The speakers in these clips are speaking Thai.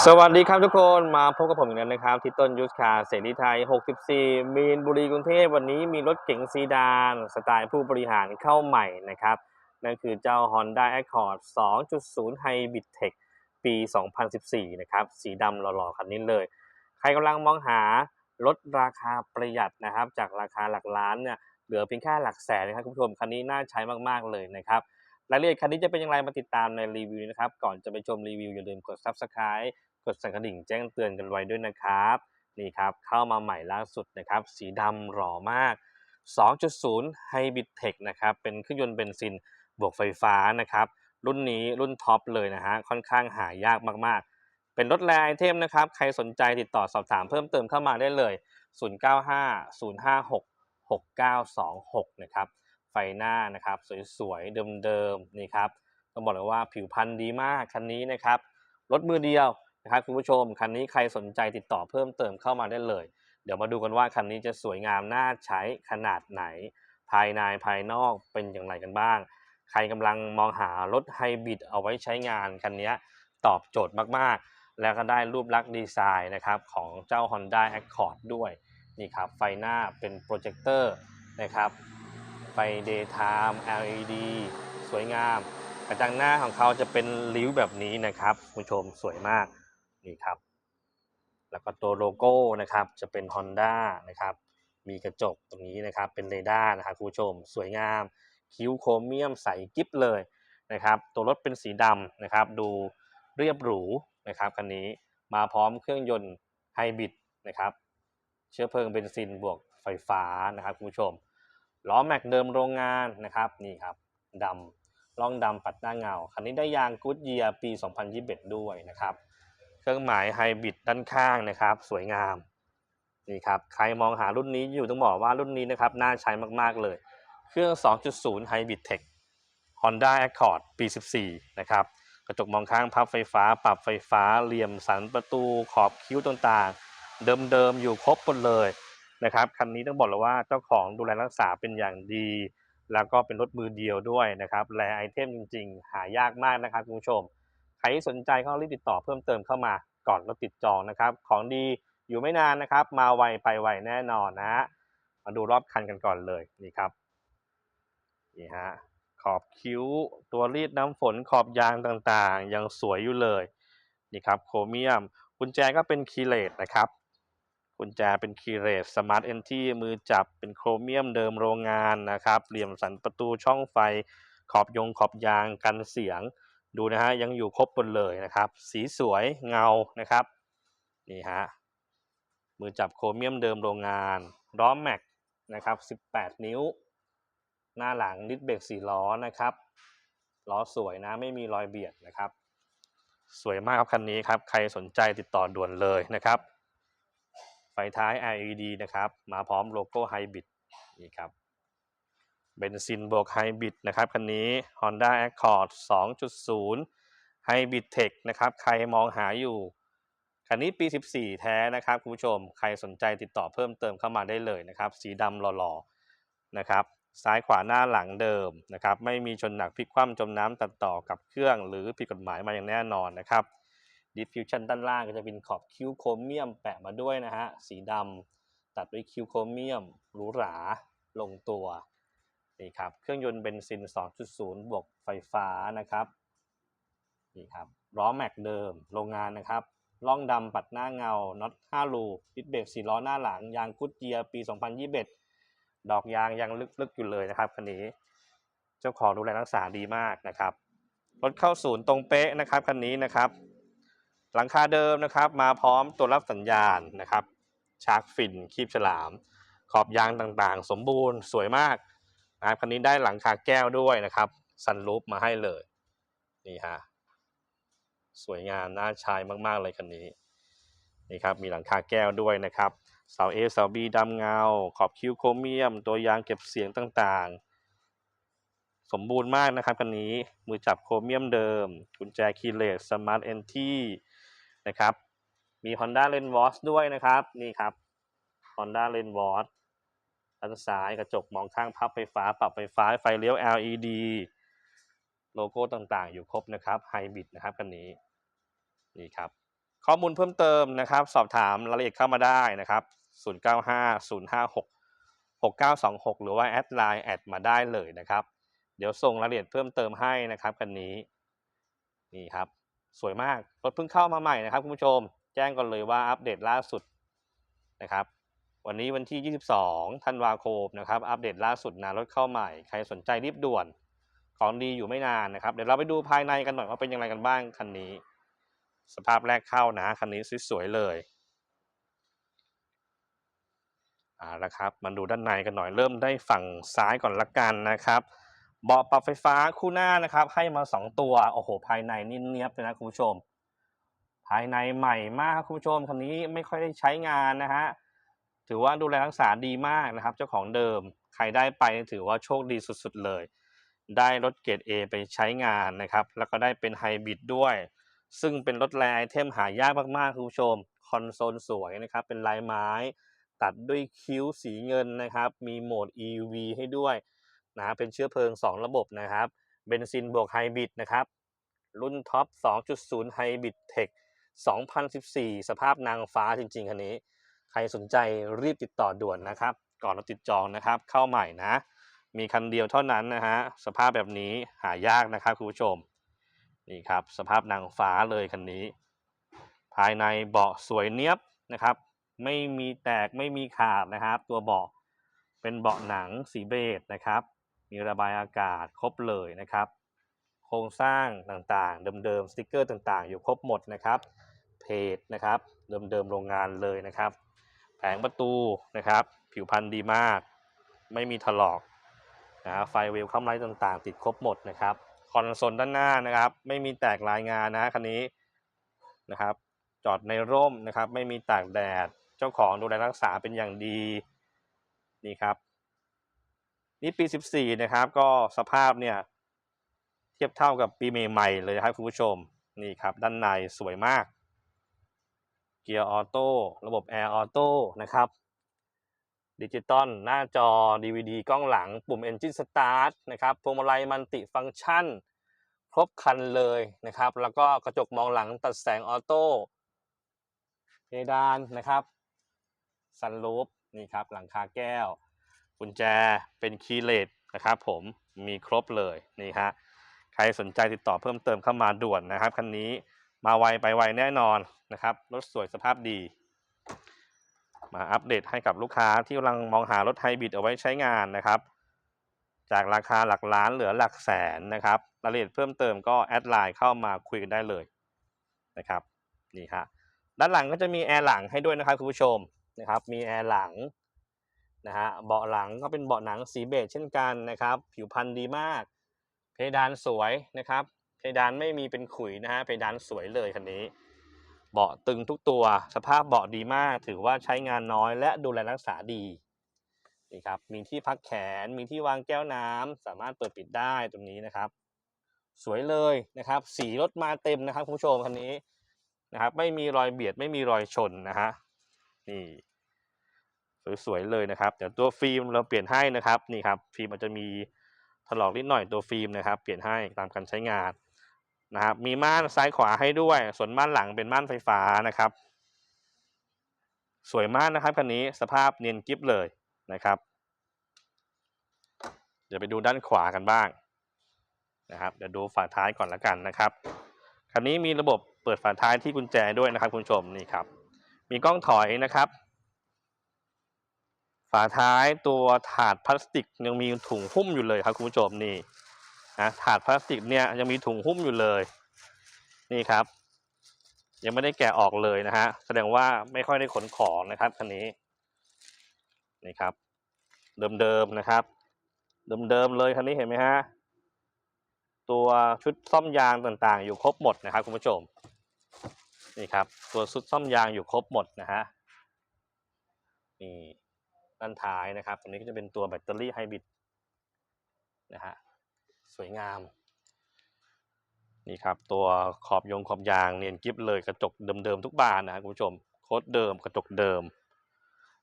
สวัสดีครับทุกคนมาพบกับผมอีกแล้วนะครับ ที่ต้นยุทธคาเสรีไทย 64 มีนบุรีกรุงเทพวันนี้มีรถเก๋งซีดาน สไตล์ผู้บริหารเข้าใหม่นะครับ นั่นคือเจ้า Honda Accord 2.0 Hybrid Tech ปี 2014 นะครับ สีดำหล่อๆ คันนี้เลย ใครกำลังมองหารถราคาประหยัดนะครับ จากราคาหลักล้านเนี่ยเหลือเพียงแค่หลักแสนนะครับคุณผู้ชมคันนี้น่าใช้มากๆเลยนะครับ รายละเอียดคันนี้จะเป็นอย่างไรมาติดตามในรีวิวนะครับ ก่อนจะไปชมรีวิวอย่าลืมกด Subscribe กดสั่นกระดิ่งแจ้งเตือนกันไว้ด้วยนะครับนี่ครับเข้ามาใหม่ล่าสุดนะครับ สีดำหล่อมาก 2.0 Hybrid Tech นะครับเป็นเครื่องยนต์เบนซินบวกไฟฟ้านะครับ รุ่นนี้รุ่นท็อปเลยนะฮะค่อนข้างหายากมากๆ เป็นรถแรไอเทมนะครับ ใครสนใจติดต่อสอบถามเพิ่มเติมเข้ามาได้เลย 095 056 6926 นะครับ ไฟหน้านะครับ สวยๆ เดิมๆนี่ครับต้องบอกเลยว่าผิวพรรณดีมากคันนี้นะครับรถมือเดียวนะครับคุณผู้ชมคันนี้ใครสนใจติดต่อเพิ่มเติมเข้ามาได้เลย เดี๋ยวมาดูกันว่าคันนี้จะสวยงามน่าใช้ขนาดไหน ภายในภายนอกเป็นอย่างไรกันบ้าง ใครกำลังมองหารถไฮบริดเอาไว้ใช้งานคันนี้ตอบโจทย์มากๆ แล้วก็ได้รูปลักษณ์ดีไซน์นะครับของเจ้า Honda Accord ด้วยนี่ครับไฟหน้าเป็นโปรเจคเตอร์นะครับ ไฟ daytime LED สวยงามกระจังหน้าของเขาจะเป็นริ้วแบบนี้นะครับคุณชมสวยมากนี่ครับ แล้วก็ตัวโลโก้นะครับจะเป็น Honda นะครับมีกระจกตรงนี้นะครับเป็นเรดาร์นะครับคุณผู้ชม สวยงาม คิ้วโครเมียมใสกิ๊บเลยนะครับ ตัวรถเป็นสีดำนะครับ ดูเรียบหรูนะครับคันนี้มาพร้อมเครื่องยนต์ไฮบริดนะครับ เชื้อเพลิงเบนซินบวกไฟฟ้านะครับคุณผู้ชม ล้อแม็กเดิมโรงงานนะครับนี่ครับดำล่องดำปัดหน้าเงา คันนี้ได้ยางกูดเยียปี 2021 ด้วยนะครับ เครื่องหมายไฮบริดด้านข้างนะครับ สวยงามนี่ครับใครมองหารุ่นนี้อยู่ต้องบอกว่ารุ่นนี้นะครับน่าใช้มากๆเลย เครื่อง 2.0 Hybrid Tech Honda Accord ปี 14 นะครับกระจกมองข้างพับไฟฟ้า ปรับไฟฟ้าเหลี่ยมสันประตูขอบคิ้วต่างๆ เดิมๆ อยู่ครบหมดเลย นะครับคันนี้ต้องบอกเลยว่าเจ้าของดูแลรักษาเป็นอย่างดี แล้วก็เป็นรถมือเดียวด้วยนะครับแลไอเทมจริง ๆ หายากมากนะครับคุณผู้ชม ใครสนใจก็รีบติดต่อเพิ่มเติมเข้ามาก่อนรถติดจองนะครับ ของดีอยู่ไม่นานนะครับ มาไวไปไวแน่นอนนะฮะมาดูรอบคันกันก่อนเลยนี่ครับนี่ฮะขอบคิ้วตัวรีดน้ำฝนขอบยางต่างๆ ยังสวยอยู่เลยนี่ครับโครเมียมกุญแจก็เป็นคีเลตนะครับ กุญแจเป็นคีเรสสมาร์ทเอนที่มือจับเป็นโครเมียมเดิมโรงงานนะครับ เหลี่ยมสันประตูช่องไฟ ขอบยงขอบยางกันเสียง ดูนะฮะยังอยู่ครบหมดเลยนะครับ สีสวยเงานะครับนี่ฮะมือจับโครเมียมเดิมโรงงานล้อแม็กนะครับ 18 นิ้ว หน้าหลังดิสเบรกสี่ล้อนะครับล้อสวยนะไม่มีรอยเบียดนะครับ สวยมากครับคันนี้ครับ ใครสนใจติดต่อด่วนเลยนะครับ ไฟท้าย LED นะครับ มาพร้อมโลโก้ไฮบริดนี่ครับเบนซินบวกไฮบริดนะครับคันนี้ Honda Accord 2.0 Hybrid Tech นะครับ ใครมองหาอยู่ คันนี้ปี 14 แท้นะครับ คุณผู้ชมใครสนใจติดต่อเพิ่มเติมเข้ามาได้เลยนะครับ สีดำหล่อๆนะครับซ้ายขวาหน้าหลังเดิมนะครับ ไม่มีชนหนักพลิกคว่ำจมน้ำตัดต่อกับเครื่องหรือผิดกฎหมายมาอย่างแน่นอนนะครับ ดิฟฟิวชันด้านล่างก็จะเป็นขอบคิ้วโครเมียมแปะมาด้วยนะฮะ สีดำตัดด้วยคิ้วโครเมียมหรูหราลงตัวนี่ครับเครื่องยนต์เบนซิน 2.0 บวกไฟฟ้านะครับนี่ครับล้อแม็กเดิมโรงงานนะครับล่องดำปัดหน้าเงาน็อต5รูดิสเบรก4ล้อหน้าหลัง ยางกุดเยียปี 2021 ดอกยางยังลึกๆอยู่เลยนะครับคันนี้ เจ้าของดูแลรักษาดีมากนะครับรถเข้าศูนย์ตรงเป๊ะนะครับคันนี้นะครับ หลังคาเดิมนะครับ มาพร้อมตัวรับสัญญาณนะครับชาร์กฟินคีบฉลาม ขอบยางต่างๆ สมบูรณ์สวยมากนะครับคันนี้ได้หลังคาแก้วด้วยนะครับซันรูฟมาให้เลยนี่ฮะสวยงามน่าใช้มากๆเลยคันนี้นี่ครับมีหลังคาแก้วด้วยนะครับเสา A เสา B ดำเงา ขอบคิ้วโครเมียม ตัวยางเก็บเสียงต่างๆ สมบูรณ์มากนะครับคันนี้มือจับโครเมียมเดิม กุญแจคีย์เลสสมาร์ทเอนที่ นะครับ มี Honda l e n w a t c h ด้วยนะครับ นี่ครับ Honda l e n w a t c h ด้านซ้ายกระจกมองข้างพับไฟฟ้า ปรับไฟฟ้าไฟเลี้ยว LED โลโก้ต่างๆ อยู่ครบนะครับไฮบริดนะครับคันนี้นี่ครับ ข้อมูลเพิ่มเติมนะครับ สอบถามรายละเอียดเข้ามาได้นะครับ 095 056 6926 หรือว่าแอดไลน์แอดมาได้เลยนะครับ เดี๋ยวส่งรายละเอียดเพิ่มเติมให้นะครับคันนี้นี่ครับ สวยมาก รถเพิ่งเข้ามาใหม่นะครับ คุณผู้ชม แจ้งก่อนเลยว่าอัปเดตล่าสุดนะครับ วันนี้วันที่ 22 ธันวาคมนะครับ อัปเดตล่าสุดนะรถเข้าใหม่ ใครสนใจรีบด่วน ของดีอยู่ไม่นานนะครับ เดี๋ยวเราไปดูภายในกันหน่อยว่าเป็นยังไงกันบ้างคันนี้ สภาพแรกเข้านะคันนี้สวยๆเลยอ่าละครับมาดูด้านในกันหน่อยเริ่มได้ฝั่งซ้ายก่อนละกันนะครับ เบาะปรับไฟฟ้าคู่หน้านะครับ ให้มา 2 ตัวโอ้โห ภายในนี่เนียบเลยนะคุณผู้ชม ภายในใหม่มากคุณผู้ชมคันนี้ไม่ค่อยได้ใช้งานนะฮะถือว่าดูแลรักษาดีมากนะครับ เจ้าของเดิมใครได้ไปถือว่าโชคดีสุดๆเลย ได้รถเกรด A ไปใช้งานนะครับ แล้วก็ได้เป็นไฮบริดด้วย ซึ่งเป็นรถแรไอเทมหายากมากๆคุณผู้ชมคอนโซลสวยนะครับ เป็นลายไม้ ตัดด้วยคิ้วสีเงินนะครับ มีโหมด EV ให้ด้วย นะเป็นเชื้อเพลิง 2 ระบบนะครับเบนซินบวกไฮบริดนะครับ รุ่นท็อป 2.0 ไฮบริดเทค2014 สภาพนางฟ้าจริง ๆ คันนี้ ใครสนใจรีบติดต่อด่วนนะครับ ก่อนเราติดจองนะครับ เข้าใหม่นะ มีคันเดียวเท่านั้นนะฮะ สภาพแบบนี้หายากนะครับคุณผู้ชม นี่ครับ สภาพนางฟ้าเลยคันนี้ ภายในเบาะสวยเนียบนะครับ ไม่มีแตกไม่มีขาดนะครับ ตัวเบาะเป็นเบาะหนังสีเบจนะครับ มีระบายอากาศครบเลยนะครับ โครงสร้างต่างๆ เดิมๆสติกเกอร์ต่างๆ อยู่ครบหมดนะครับ เพจนะครับเดิมๆโรงงานเลยนะครับ แผงประตูนะครับ ผิวพรรณดีมาก ไม่มีถลอกนะไฟเวลคัมไลท์ต่างๆ ติดครบหมดนะครับคอนโซลด้านหน้านะครับ ไม่มีแตกรายงานนะคันนี้นะครับ จอดในร่มนะครับ ไม่มีตากแดด เจ้าของดูแลรักษาเป็นอย่างดีนี่ครับ นี่ปี 14 นะครับ ก็สภาพเนี่ยเทียบเท่ากับปีใหม่ๆเลยครับคุณผู้ชมนี่ครับ ด้านในสวยมาก เกียร์ออโต้ระบบแอร์ออโต้นะครับดิจิตอลหน้าจอ DVD กล้องหลังปุ่ม Engine Start นะครับพวงมาลัยมัลติฟังก์ชัน ครบคันเลยนะครับ แล้วก็กระจกมองหลังตัดแสงออโต้เพดานนะครับซันรูฟนี่ครับ หลังคาแก้ว กุญแจเป็นคีย์เลสนะครับผมมีครบเลยนี่ฮะใครสนใจติดต่อเพิ่มเติมเข้ามาด่วนนะครับคันนี้มาไวไปไวแน่นอนนะครับรถสวยสภาพดี มาอัปเดตให้กับลูกค้าที่กำลังมองหารถไฮบริดเอาไว้ใช้งานนะครับ จากราคาหลักล้านเหลือหลักแสนนะครับรายละเอียดเพิ่มเติมก็แอดไลน์เข้ามาคุยกันได้เลยนะครับนี่ฮะด้านหลังก็จะมีแอร์หลังให้ด้วยนะครับคุณผู้ชมนะครับมีแอร์หลัง นะฮะเบาะหลังก็เป็นเบาะหนังสีเบจเช่นกันนะครับ ผิวพรรณดีมาก เพดานสวยนะครับ เพดานไม่มีเป็นขุยนะฮะเพดานสวยเลยคันนี้ เบาะตึงทุกตัว สภาพเบาะดีมาก ถือว่าใช้งานน้อยและดูแลรักษาดีนี่ครับมีที่พักแขนมีที่วางแก้วน้ำสามารถเปิดปิดได้ตรงนี้นะครับ สวยเลยนะครับ สีรถมาเต็มนะครับคุณผู้ชมคันนี้นะครับ ไม่มีรอยเบียดไม่มีรอยชนนะฮะนี่ สวยๆเลยนะครับเดี๋ยวตัวฟิล์มเราเปลี่ยนให้นะครับนี่ครับฟิล์มอาจจะมีถลอกนิดหน่อยตัวฟิล์มนะครับ เปลี่ยนให้ตามการใช้งานนะครับ มีม่านซ้ายขวาให้ด้วย ส่วนม่านหลังเป็นม่านไฟฟ้านะครับ สวยมากนะครับคันนี้สภาพเนียนกิฟเลยนะครับ เดี๋ยวไปดูด้านขวากันบ้างนะครับเดี๋ยวดูฝาท้ายก่อนละกันนะครับคันนี้มีระบบเปิดฝาท้ายที่กุญแจด้วยนะครับคุณผู้ชมนี่ครับ มีกล้องถอยนะครับ ฝาท้ายตัวถาดพลาสติกยังมีถุงหุ้มอยู่เลยครับคุณผู้ชมนี่นะถาดพลาสติกเนี่ยยังมีถุงหุ้มอยู่เลย นี่ครับ ยังไม่ได้แกะออกเลยนะฮะแสดงว่าไม่ค่อยได้ขนของนะครับคันนี้นี่ครับ เดิมๆนะครับ เดิมๆเลยคันนี้เห็นไหมฮะตัวชุดซ่อมยางต่างๆ อยู่ครบหมดนะครับคุณผู้ชมนี่ครับ ตัวชุดซ่อมยางอยู่ครบหมดนะฮะนี่ ด้านท้ายนะครับตรงนี้ก็จะเป็นตัวแบตเตอรี่ไฮบริดนะฮะสวยงาม นี่ครับ ตัวขอบยงขอบยางเนียนกิฟเลยกระจกเดิมๆทุกบานนะครับคุณผู้ชมโค้ดเดิมกระจกเดิม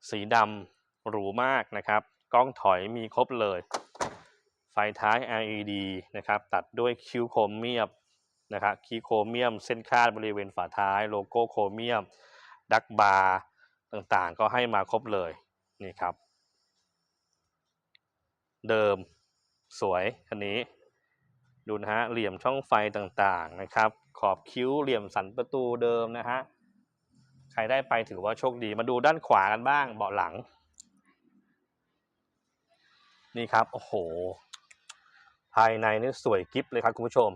สีดำหรูมากนะครับกล้องถอยมีครบเลย ไฟท้าย LED นะครับตัดด้วยคิ้วคมเมียบนะครับคีโครเมียมเส้นคาดบริเวณฝาท้ายโลโก้โครเมียม ดักบาร์ต่างๆ ก็ให้มาครบเลย นี่ครับ เดิมสวยคันนี้ ดูนะฮะเหลี่ยมช่องไฟต่างๆนะครับ ขอบคิ้วเหลี่ยมสันประตูเดิมนะฮะใครได้ไปถือว่าโชคดีมาดูด้านขวากันบ้างเบาะหลัง นี่ครับโอ้โห ภายในนี่สวยกิฟเลยครับคุณผู้ชม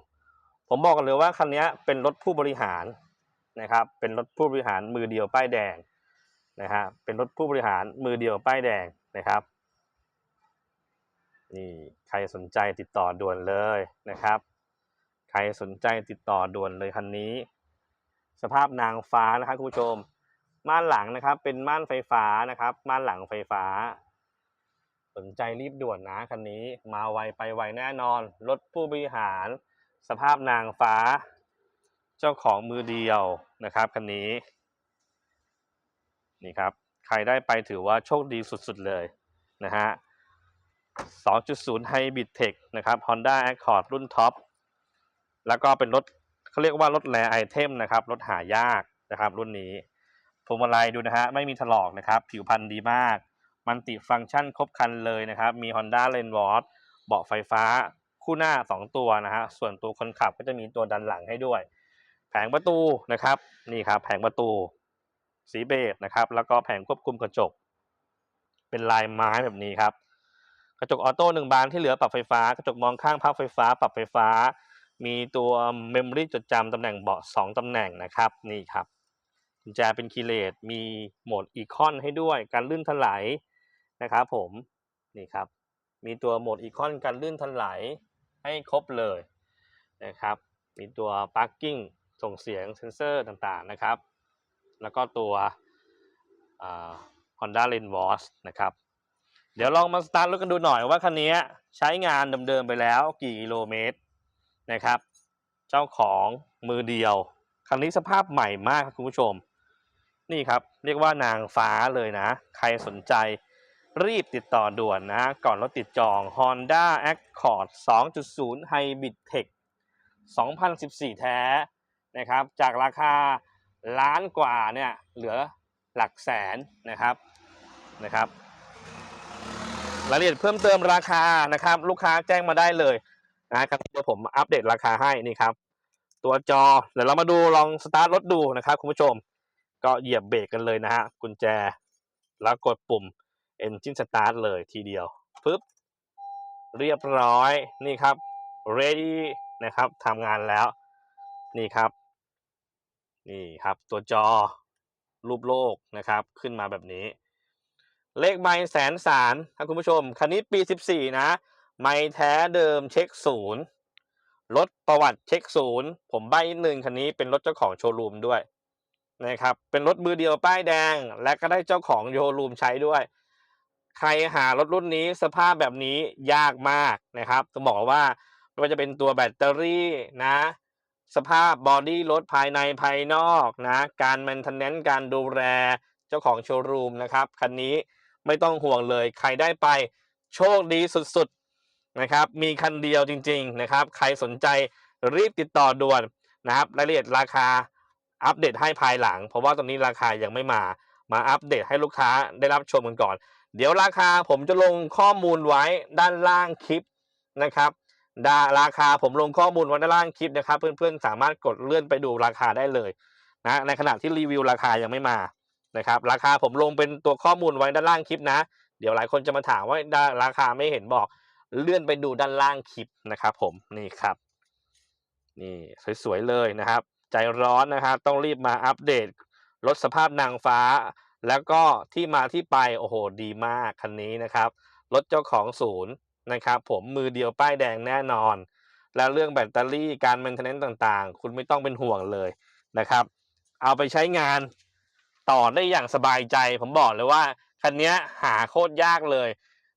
ผมบอกกันเลยว่าคันนี้เป็นรถผู้บริหารนะครับ เป็นรถผู้บริหารมือเดียวป้ายแดง นะฮะเป็นรถผู้บริหารมือเดียวป้ายแดงนะครับนี่ใครสนใจติดต่อด่วนเลยนะครับ ใครสนใจติดต่อด่วนเลยคันนี้ สภาพนางฟ้านะครับคุณผู้ชม ม่านหลังนะครับ เป็นม่านไฟฟ้านะครับ ม่านหลังไฟฟ้า สนใจรีบด่วนนะคันนี้ มาไวไปไวแน่นอน รถผู้บริหาร สภาพนางฟ้า เจ้าของมือเดียวนะครับคันนี้ นี่ครับ ใครได้ไปถือว่าโชคดีสุดๆเลยนะฮะ 2.0 Hybrid Tech นะครับ Honda Accord รุ่นท็อป แล้วก็เป็นรถเขาเรียกว่ารถแรไอเทมนะครับ รถหายากนะครับ รุ่นนี้พวงมาลัยดูนะฮะ ไม่มีถลอกนะครับ ผิวพรรณดีมาก มันติฟังก์ชันครบครันเลยนะครับ มี Honda l a n w a t เบาะไฟฟ้าคู่หน้า 2 ตัวนะฮะ ส่วนตัวคนขับก็จะมีตัวดันหลังให้ด้วย แผงประตูนะครับ นี่ครับ แผงประตู สีเบจนะครับ แล้วก็แผงควบคุมกระจก เป็นลายไม้แบบนี้ครับ กระจกออโต้หนึ่งบานที่เหลือปรับไฟฟ้ากระจกมองข้างพับไฟฟ้า ปรับไฟฟ้า มีตัวเมมโมรี่จดจำตำแหน่งเบาะสองตำแหน่งนะครับนี่ครับกุญแจเป็นคีเลสมีโหมดอีคอนให้ด้วยการลื่นถลายนะครับผมนี่ครับ มีตัวโหมดอีคอนการลื่นถลายให้ครบเลยนะครับ มีตัว parking ส่งเสียงเซ็นเซอร์ต่างๆนะครับ แล้วก็ตัวอ่า Honda l a n w a s นะครับ เดี๋ยวลองมาสตาร์ทรถกันดูหน่อยว่าคันนี้ใช้งานเดิมๆไปแล้วกี่กิโลเมตรนะครับ เจ้าของมือเดียว คันนี้สภาพใหม่มากครับคุณผู้ชม นี่ครับ เรียกว่านางฟ้าเลยนะ ใครสนใจรีบติดต่อด่วนนะ ก่อนรถติดจอง Honda Accord 2.0 Hybrid Tech 2014 แท้นะครับ จากราคา ล้านกว่าเนี่ยเหลือหลักแสนนะครับนะครับรายละเอียดเพิ่มเติมราคานะครับ ลูกค้าแจ้งมาได้เลยนะครับเดี๋ยวผมอัปเดตราคาให้นี่ครับ ตัวจอเดี๋ยวเรามาดูลองสตาร์ทรถดูนะครับคุณผู้ชม ก็เหยียบเบรกกันเลยนะฮะกุญแจ แล้วกดปุ่ม Engine Start เลยทีเดียวปึ๊บเรียบร้อยนี่ครับ ready นะครับทำงานแล้วนี่ครับ นี่ครับตัวจอรูปโลกนะครับ ขึ้นมาแบบนี้ เลขไม่แสนสารครับคุณผู้ชม คันนี้ปี 14 นะ ไม่แท้เดิมเช็คศูนย์รถประวัติเช็คศูนย์ผมใบนิดนึงคันนี้เป็นรถเจ้าของโชว์รูมด้วยนะครับเป็นรถมือเดียวป้ายแดง และก็ได้เจ้าของโชว์รูมใช้ด้วย ใครหารถรุ่นนี้สภาพแบบนี้ยากมากนะครับต้องบอกว่าไม่ว่าจะเป็นตัวแบตเตอรี่นะ สภาพบอดี้รถภายในภายนอกนะการแมนเทนเนนต์การดูแลเจ้าของโชว์รูมนะครับคันนี้ไม่ต้องห่วงเลยใครได้ไปโชคดีสุดๆนะครับ มีคันเดียวจริง ๆนะครับ ใครสนใจรีบติดต่อด่วนนะครับรายละเอียดราคาอัปเดตให้ภายหลัง เพราะว่าตอนนี้ราคายังไม่มา มาอัปเดตให้ลูกค้าได้รับชมกันก่อน เดี๋ยวราคาผมจะลงข้อมูลไว้ด้านล่างคลิปนะครับ ดาราคาผมลงข้อมูลไว้ด้านล่างคลิปนะครับ เพื่อนๆสามารถกดเลื่อนไปดูราคาได้เลยนะในขณะที่รีวิวราคายังไม่มานะครับ ราคาผมลงเป็นตัวข้อมูลไว้ด้านล่างคลิปนะ เดี๋ยวหลายคนจะมาถามว่าดาราคาไม่เห็นบอกเลื่อนไปดูด้านล่างคลิปนะครับผมนี่ครับ นี่สวยๆเลยนะครับ ใจร้อนนะครับต้องรีบมาอัปเดต ลดสภาพนางฟ้า แล้วก็ที่มาที่ไปโอ้โหดีมากคันนี้นะครับรถเจ้าของศูนย์ นะครับผมมือเดียวป้ายแดงแน่นอน แล้วเรื่องแบตเตอรี่การแมนเทนเนนต์ต่างๆ คุณไม่ต้องเป็นห่วงเลยนะครับ เอาไปใช้งานต่อได้อย่างสบายใจ ผมบอกเลยว่าคันนี้หาโคตรยากเลย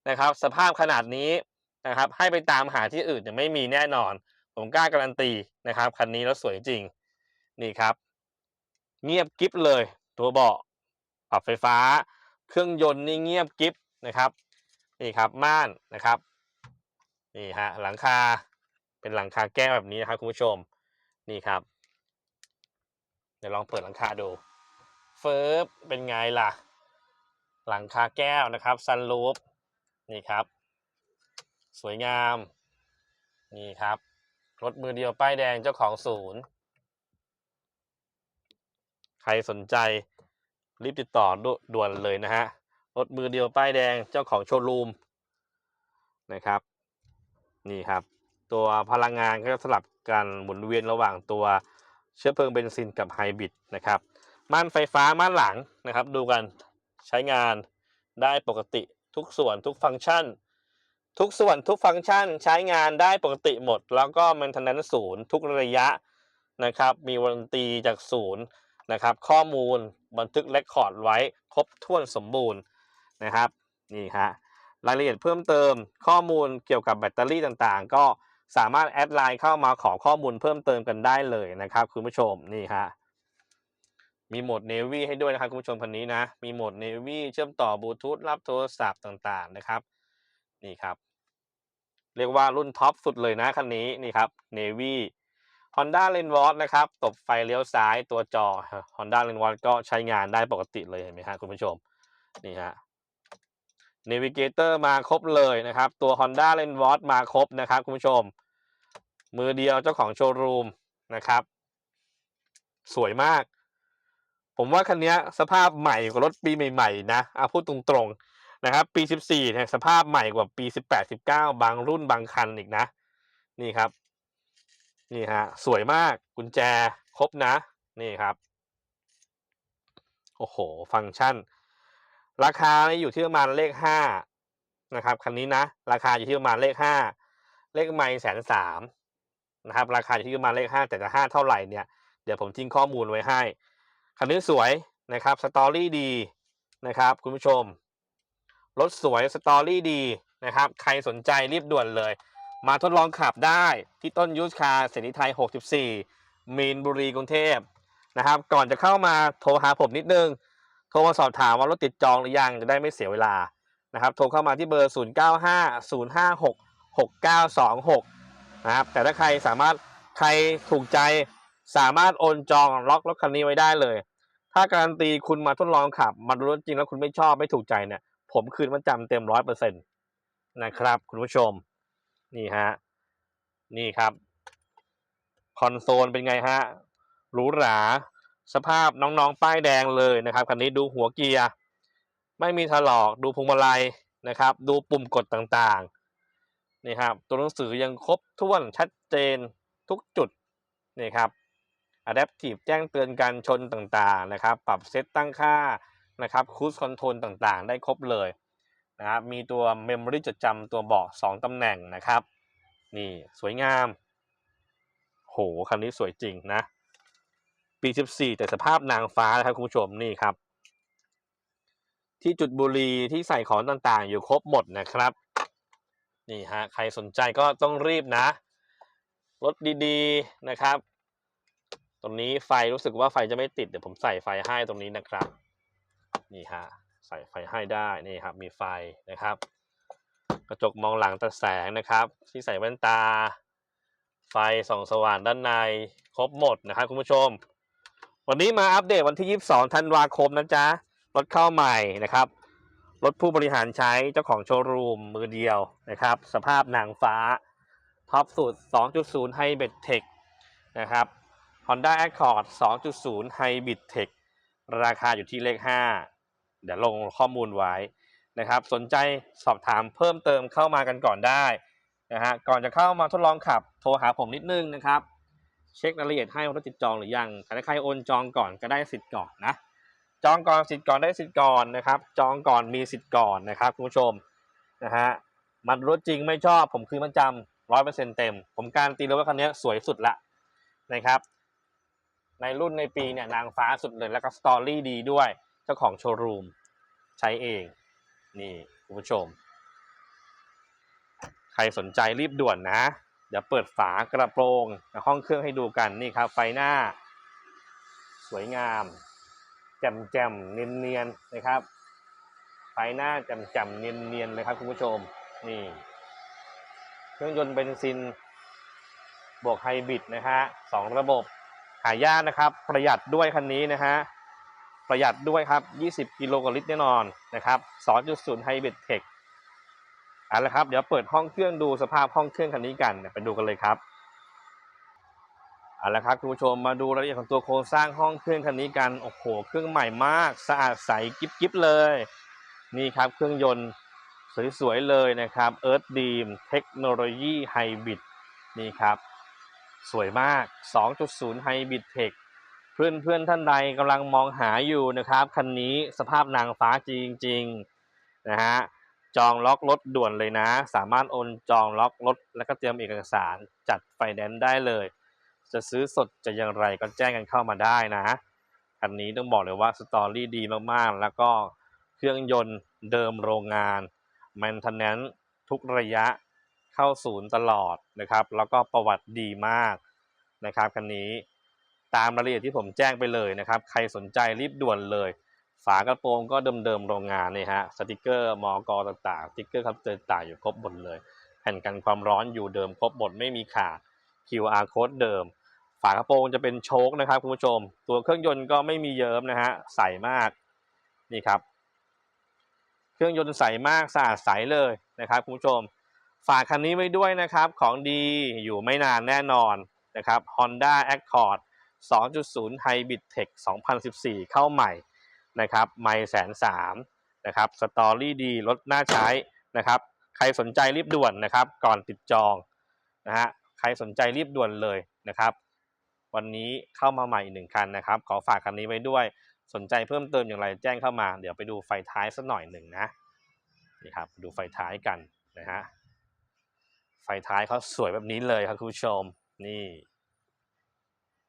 นะครับ สภาพขนาดนี้นะครับให้ไปตามหาที่อื่นเนี่ยไม่มีแน่นอน ผมกล้าการันตีนะครับคันนี้แล้วสวยจริงนี่ครับ เงียบกริบเลย ตัวเบาะปรับไฟฟ้า เครื่องยนต์นี่เงียบกริบนะครับนี่ครับม่านนะครับ นี่ฮะหลังคาเป็นหลังคาแก้วแบบนี้นะครับคุณผู้ชมนี่ครับ เดี๋ยวลองเปิดหลังคาดูเฟิร์บเป็นไงล่ะ หลังคาแก้วนะครับซันรูฟนี่ครับ สวยงาม นี่ครับรถมือเดียวป้ายแดงเจ้าของศูนย์ ใครสนใจรีบติดต่อด่วนเลยนะฮะรถมือเดียวป้ายแดงเจ้าของโชว์รูมนะครับ นี่ครับ ตัวพลังงานก็จะสลับกันหมุนเวียนระหว่างตัวเชื้อเพลิงเบนซินกับไฮบริดนะครับม่านไฟฟ้าม่านหลังนะครับ ดูกันใช้งานได้ปกติทุกส่วนทุกฟังก์ชัน ทุกส่วนทุกฟังก์ชันใช้งานได้ปกติหมด แล้วก็มันทันนั้นศูนย์ทุกระยะนะครับ มีวันตีจากศูนย์นะครับ ข้อมูลบันทึกเรคคอร์ดไว้ครบถ้วนสมบูรณ์นะครับ นี่ฮะ รายละเอียดเพิ่มเติมข้อมูลเกี่ยวกับแบตเตอรี่ต่างๆ ก็สามารถแอดไลน์เข้ามาขอข้อมูลเพิ่มเติมกันได้เลยนะครับคุณผู้ชมนี่ฮะมีโหมด Navy ให้ด้วยนะครับคุณผู้ชมคันนี้นะ มีโหมด Navy เชื่อมต่อบลูทูธรับโทรศัพท์ต่างๆนะครับ นี่ครับ เรียกว่ารุ่นท็อปสุดเลยนะคันนี้นี่ครับ Navy Honda l e n w a t นะครับ ตบไฟเลี้ยวซ้ายตัวจอ Honda l e n w a t ก็ใช้งานได้ปกติเลยเห็นไหมฮะคุณผู้ชมนี่ฮะ Navigator มาครบเลยนะครับ ตัว Honda l e n w a t มาครบนะครับคุณผู้ชม มือเดียวเจ้าของโชว์รูมนะครับ สวยมาก ผมว่าคันนี้สภาพใหม่กว่ารถปีใหม่ๆนะเอาพูดตรงๆนะครับ ปี 14เนี่ยสภาพใหม่กว่าปี 18 19 บางรุ่นบางคันอีกนะ นี่ครับ นี่ฮะ สวยมากกุญแจครบนะ นี่ครับ โอ้โห ฟังก์ชัน ราคาอยู่ที่ประมาณเลขห้านะครับคันนี้นะ ราคาอยู่ที่ประมาณเลขห้าเลขไม่แสนสามนะครับราคาอยู่ที่ประมาณเลขห้าแต่จะห้าเท่าไหร่เนี่ยเดี๋ยวผมทิ้งข้อมูลไว้ให้ คันนี้สวยนะครับสตอรี่ดีนะครับคุณผู้ชมรถสวยสตอรี่ดีนะครับใครสนใจรีบด่วนเลย มาทดลองขับได้ที่ต้นยูสคาเสรีไทย 64 มีนบุรีกรุงเทพนะครับก่อนจะเข้ามาโทรหาผมนิดนึง ทรมาสอบถามว่ารถติดจองหรือยังจะได้ไม่เสียเวลานะครับโทรเข้ามาที่เบอร์ 0950566926 นะครับแต่ถ้าใครสามารถใครถูกใจสามารถโอนจองล็อกรถคันนี้ไว้ได้เลย ถ้าการันตีคุณมาทดลองขับมาดูรถจริงแล้วคุณไม่ชอบไม่ถูกใจเนี่ยผมคืนมันจำเต็มร้อยเปอร์เซ็นต์นะครับ คุณผู้ชม นี่ฮะ นี่ครับ คอนโซลเป็นไงฮะหรูหรา สภาพน้องๆ ป้ายแดงเลยนะครับคันนี้ดูหัวเกียร์ไม่มีถลอกดูพวงมาลัยนะครับ ดูปุ่มกดต่างๆนี่ครับ ตัวหนังสือยังครบถ้วนชัดเจนทุกจุดนี่ครับ Adaptive แจ้งเตือนการชนต่างๆนะครับ ปรับเซตตั้งค่านะครับ Cruise Control ต่างๆ ได้ครบเลยนะครับมีตัว Memory จดจำตัวเบาะ2ตำแหน่งนะครับ นี่สวยงาม โหคันนี้สวยจริงนะ ปี14แต่สภาพนางฟ้านะครับคุณผู้ชมนี่ครับ ที่จุดบุรีที่ใส่ของต่างๆ อยู่ครบหมดนะครับ นี่ฮะใครสนใจก็ต้องรีบนะรถดีๆนะครับ ตรงนี้ไฟรู้สึกว่าไฟจะไม่ติดเดี๋ยวผมใส่ไฟให้ตรงนี้นะครับ นี่ฮะใส่ไฟให้ได้นี่ครับ มีไฟนะครับ กระจกมองหลังตัดแสงนะครับ ที่ใส่แว่นตา ไฟส่องสว่างด้านในครบหมดนะครับคุณผู้ชม วันนี้มาอัปเดตวันที่ 22 ธันวาคมนะจ๊ะ รถเข้าใหม่นะครับ รถผู้บริหารใช้เจ้าของโชว์รูมมือเดียวนะครับ สภาพนางฟ้า ท็อปสุด 2.0 Hybrid Tech นะครับ Honda Accord 2.0 Hybrid Tech ราคาอยู่ที่เลข 5 เดี๋ยวลงข้อมูลไว้นะครับ สนใจสอบถามเพิ่มเติมเข้ามากันก่อนได้นะฮะ ก่อนจะเข้ามาทดลองขับ โทรหาผมนิดนึงนะครับ เช็ครายละเอียดให้ว่าติดจองหรือยังถ้าใครโอนจองก่อนก็ได้สิทธิ์ก่อนนะ จองก่อนสิทธิ์ก่อนได้สิทธิ์ก่อนนะครับ จองก่อนมีสิทธิ์ก่อนนะครับคุณผู้ชมนะฮะมันรถจริงไม่ชอบ ผมคือมันจำร้อยเปอร์เซ็นเต็ม ผมการตีเลยว่าคันนี้สวยสุดละนะครับ ในรุ่นในปีเนี่ยนางฟ้าสุดเลยแล้วก็สตอรี่ดีด้วยเจ้าของโชว์รูมใช้เอง นี่คุณผู้ชม ใครสนใจรีบด่วนนะ เดี๋ยวเปิดฝากระโปรงห้องเครื่องให้ดูกันนี่ครับ ไฟหน้า สวยงาม แจ่มแจ่มเนียนเนียนๆนะครับ ไฟหน้าแจ่มแจ่มเนียนเนียนๆเลยครับคุณผู้ชมนี่ เครื่องยนต์เบนซิน บวกไฮบริดนะฮะสองระบบหายากนะครับ ประหยัดด้วยคันนี้นะฮะประหยัดด้วยครับ 20 กิโลกว่าลิตรแน่นอนนะครับ 2.0ไฮบริด เอาละครับเดี๋ยวเปิดห้องเครื่องดูสภาพห้องเครื่องคันนี้กันไปดูกันเลยครับเอาละครับคุณผู้ชมมาดูรายละเอียดของตัวโครงสร้างห้องเครื่องคันนี้กันโอ้โหเครื่องใหม่มาก สะอาดใสกิ๊บๆเลย นี่ครับเครื่องยนต์สวยๆเลยนะครับ Earth Beam เทคโนโลยีไฮบริดนี่ครับสวยมาก 2.0 Hybrid Tech เพื่อนเพื่อนๆท่านใดกำลังมองหาอยู่นะครับคันนี้สภาพนางฟ้าจริงๆนะฮะ จองล็อกรถด่วนเลยนะ สามารถโอนจองล็อกรถแล้วก็เตรียมเอกสารจัดไฟแนนซ์ได้เลย จะซื้อสดจะอย่างไรก็แจ้งกันเข้ามาได้นะคันนี้ต้องบอกเลยว่าสตอรี่ดีมากๆ แล้วก็เครื่องยนต์เดิมโรงงานแมนเทนแนนทุกระยะเข้าศูนย์ตลอดนะครับ แล้วก็ประวัติดีมากนะครับคันนี้ตามรายละเอียดที่ผมแจ้งไปเลยนะครับ ใครสนใจรีบด่วนเลย ฝากระโปรงก็เดิมๆโรงงานนี่ฮะสติกเกอร์มอกต่างๆสติกเกอร์ครับเจอต่างอยู่ครบหมดเลย แผ่นกันความร้อนอยู่เดิมครบหมดไม่มีขาด QR code เดิม ฝากระโปรงจะเป็นโชคนะครับคุณผู้ชม ตัวเครื่องยนต์ก็ไม่มีเยิ้มนะฮะใสมากนี่ครับ เครื่องยนต์ใสมากสะอาดใสเลยนะครับคุณผู้ชม ฝากคันนี้ไว้ด้วยนะครับของดีอยู่ไม่นานแน่นอนนะครับ Honda Accord 2.0 Hybrid Tech 2014 เข้าใหม่ นะครับไม่แสนสามนะครับสตอรี่ดีรถน่าใช้นะครับ ใครสนใจรีบด่วนนะครับ ก่อนติดจองนะฮะใครสนใจรีบด่วนเลยนะครับ วันนี้เข้ามาใหม่อีกหนึ่งคันนะครับ ขอฝากคันนี้ไว้ด้วยสนใจเพิ่มเติมอย่างไรแจ้งเข้ามา เดี๋ยวไปดูไฟท้ายสักหน่อยหนึ่งนะนี่ครับดูไฟท้ายกันนะฮะไฟท้ายเขาสวยแบบนี้เลยครับคุณผู้ชมนี่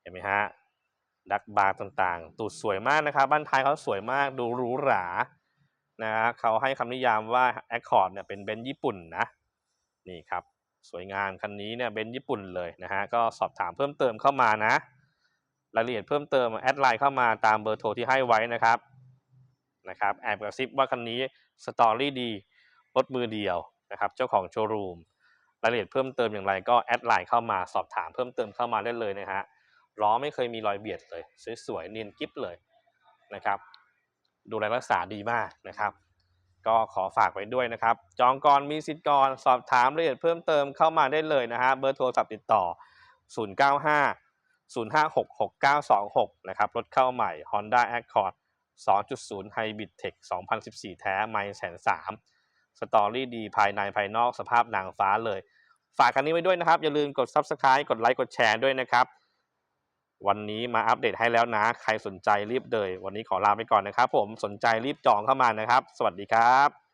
เห็นไหมฮะ ดักบาร์ต่างๆ ตูดสวยมากนะครับ บ้านท้ายเขาสวยมากดูหรูหรานะเขาให้คำนิยามว่า Accord เนี่ยเป็นเบนซ์ญี่ปุ่นนะนี่ครับสวยงามคันนี้เนี่ยเบนซ์ญี่ปุ่นเลยนะฮะก็สอบถามเพิ่มเติมเข้ามานะ รายละเอียดเพิ่มเติมแอดไลน์เข้ามาตามเบอร์โทรที่ให้ไว้นะครับนะครับแอบกระซิบว่าคันนี้สตอรี่ดีรถมือเดียวนะครับเจ้าของโชว์รูมรายละเอียดเพิ่มเติมอย่างไรก็แอดไลน์เข้ามาสอบถามเพิ่มเติมเข้ามาได้เลยนะฮะ ล้อไม่เคยมีรอยเบียดเลย สวยๆเนียนกิ๊บเลยนะครับดูแลรักษาดีมากนะครับ ก็ขอฝากไว้ด้วยนะครับ จองก่อนมีสิทธิ์ก่อนสอบถามรายละเอียดเพิ่มเติมเข้ามาได้เลยนะฮะเบอร์โทรศัพท์ติดต่อ 095 0566926 นะครับ รถเข้าใหม่ Honda Accord 2.0 Hybrid Tech 2014 แท้ไม่แสนสามสตอรี่ดีภายในภายนอกสภาพนางฟ้าเลย ฝากกันนี้ไว้ด้วยนะครับ อย่าลืมกด Subscribe กดไลค์กดแชร์ด้วยนะครับ วันนี้มาอัปเดตให้แล้วนะ ใครสนใจรีบเลย วันนี้ขอลาไปก่อนนะครับ ผมสนใจรีบจองเข้ามานะครับ สวัสดีครับ